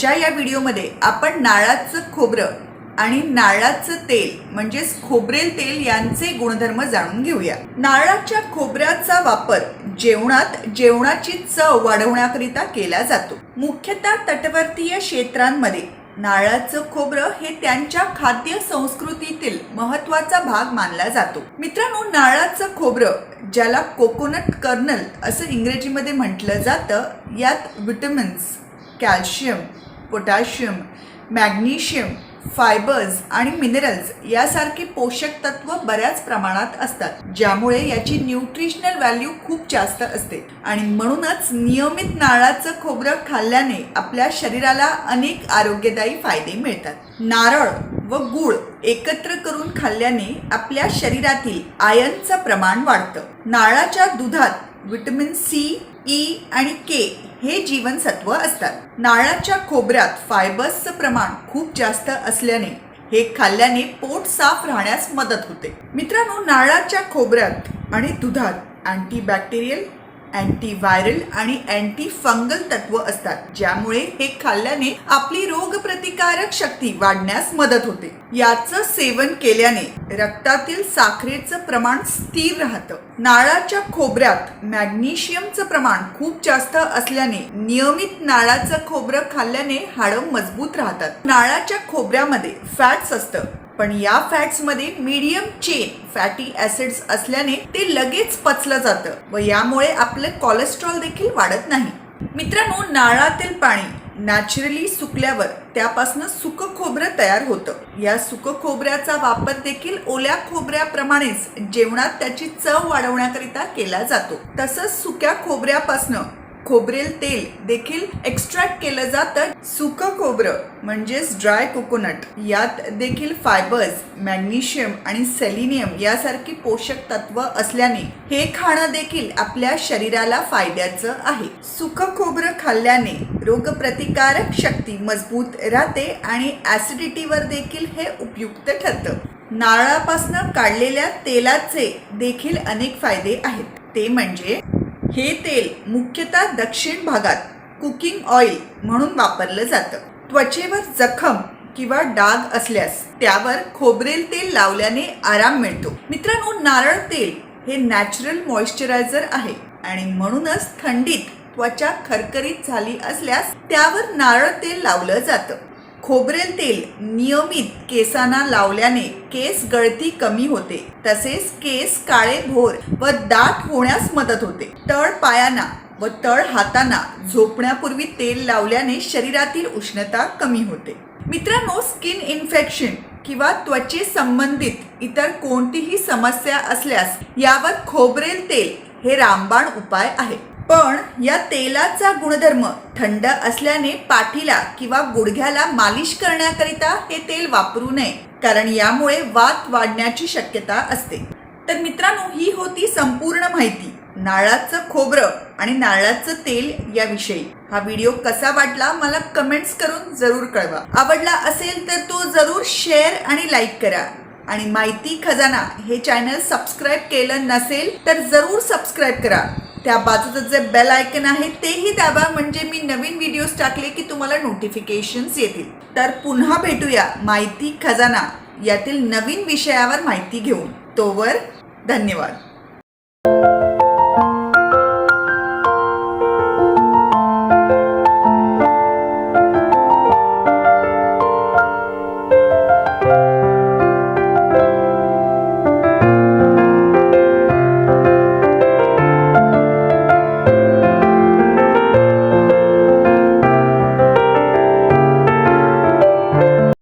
आजच्या या व्हिडिओमध्ये आपण नाळाचं खोबरं आणि नारळाचं तेल म्हणजेच खोबरेल तेल यांचे गुणधर्म जाणून घेऊया. नारळाच्या खोबऱ्याचा वापर जेवणात जेवणाची चव वाढवण्याकरिता केला जातो. मुख्यतः तटवर्तीय क्षेत्रांमध्ये नारळाचं खोबरं हे त्यांच्या खाद्य संस्कृतीतील महत्त्वाचा भाग मानला जातो. मित्रांनो नारळाचं खोबरं ज्याला कोकोनट कर्नल असं इंग्रजीमध्ये म्हटलं जातं यात vitamins calcium potassium magnesium fibres आणि मिनरल्स यासारखी पोषक तत्व बऱ्याच प्रमाणात असतात ज्यामुळे याची न्यूट्रिशनल व्हॅल्यू खूप जास्त असते. आणि म्हणूनच नियमित नारळाचं खोबरं खाल्ल्याने आपल्या शरीराला अनेक आरोग्यदायी फायदे मिळतात. नारळ व गूळ एकत्र करून खाल्ल्याने आपल्या शरीरातील आयनचं प्रमाण वाढतं. नारळाच्या दुधात विटमिन सी ई आणि के हे जीवनसत्व असतात. नारळाच्या खोबऱ्यात फायबर्सचं प्रमाण खूप जास्त असल्याने हे खाल्ल्याने पोट साफ राहण्यास मदत होते. मित्रांनो नारळाच्या खोबऱ्यात आणि दुधात अँटीबॅक्टेरियल अँटीव्हायरल आणि अँटी फंगल तत्व असतात ज्यामुळे हे खाल्ल्याने आपली रोगप्रतिकारक शक्ती वाढण्यास मदत होते. याचं सेवन केल्याने रक्तातील साखरेचं प्रमाण स्थिर राहतं. नाळाच्या खोबऱ्यात मॅग्नेशियमचं प्रमाण खूप जास्त असल्याने नियमित नाळाचं खोबरं खाल्ल्याने हाडं मजबूत राहतात. नाळाच्या खोबऱ्यामध्ये फॅट्स असतं. पण या फॅट्समध्ये मीडियम चेन फॅटी ऍसिड्स असल्याने ते लगेच पचलं जातं व यामुळे आपलं कोलेस्ट्रॉल देखील वाढत नाही. मित्रांनो नाळातील पाणी नॅचरली सुकल्यावर त्यापासून सुक खोबरं तयार होतं. या सुक खोबऱ्याचा वापर देखील ओल्या खोबऱ्याप्रमाणेच जेवणात त्याची चव वाढवण्याकरिता केला जातो. तसंच सुक्या खोबऱ्यापासून खोबरेल तेल देखील एक्स्ट्रॅक्ट केलं जातं. सुकं खोबरं म्हणजेच ड्राय कोकोनट यात देखील फायबर्स मॅग्नेशियम आणि सेलिनियम यासारखी पोषक तत्व असल्याने हे खाणं देखील आपल्या शरीराला फायद्याचं आहे. सुकं खोबरं खाल्ल्याने रोगप्रतिकारक शक्ती मजबूत राहते आणि ऍसिडिटीवर देखील हे उपयुक्त ठरतं. नारळापासून काढलेल्या तेलाचे देखील अनेक फायदे आहेत. ते म्हणजे हे तेल मुख्यतः दक्षिण भागात कुकिंग ऑइल म्हणून वापरलं जातं. त्वचेवर जखम किंवा डाग असल्यास त्यावर खोबरेल तेल लावल्याने आराम मिळतो. मित्रांनो नारळ तेल हे नॅचरल मॉइश्चरायझर आहे आणि म्हणूनच थंडीत त्वचा खरखरीत झाली असल्यास त्यावर नारळ तेल लावलं जातं. खोबरेल तेल नियमित केसांना लावल्याने केस गळती कमी होते. तसेच केस काळे भोर व दाट होण्यास मदत होते. तळ पायांना व तळ हातांना झोपण्यापूर्वी तेल लावल्याने शरीरातील उष्णता कमी होते. मित्रांनो स्किन इन्फेक्शन किंवा त्वचे संबंधित इतर कोणतीही समस्या असल्यास यावर खोबरेल तेल हे रामबाण उपाय आहे. पण या तेलाचा गुणधर्म थंड असल्याने पाठीला किंवा गुडघ्याला मालिश करण्याकरिता हे तेल वापरू नये कारण यामुळे वात वाढण्याची शक्यता असते. तर मित्रांनो ही होती संपूर्ण माहिती. नारळाचं खोबरं आणि नारळाचं तेल याविषयी. हा व्हिडिओ कसा वाटला मला कमेंट्स करून जरूर कळवा. आवडला असेल तर तो जरूर शेअर आणि लाईक करा. आणि माहिती खजाना हे चॅनल सबस्क्राईब केलं नसेल तर जरूर सबस्क्राईब करा. त्या बाजूचं जे बेल आयकन आहे तेही दाबा. म्हणजे मी नवीन व्हिडिओज टाकले की तुम्हाला नोटिफिकेशन्स येतील. तर पुन्हा भेटूया माहिती खजाना यातील नवीन विषयावर माहिती घेऊन. तोवर धन्यवाद.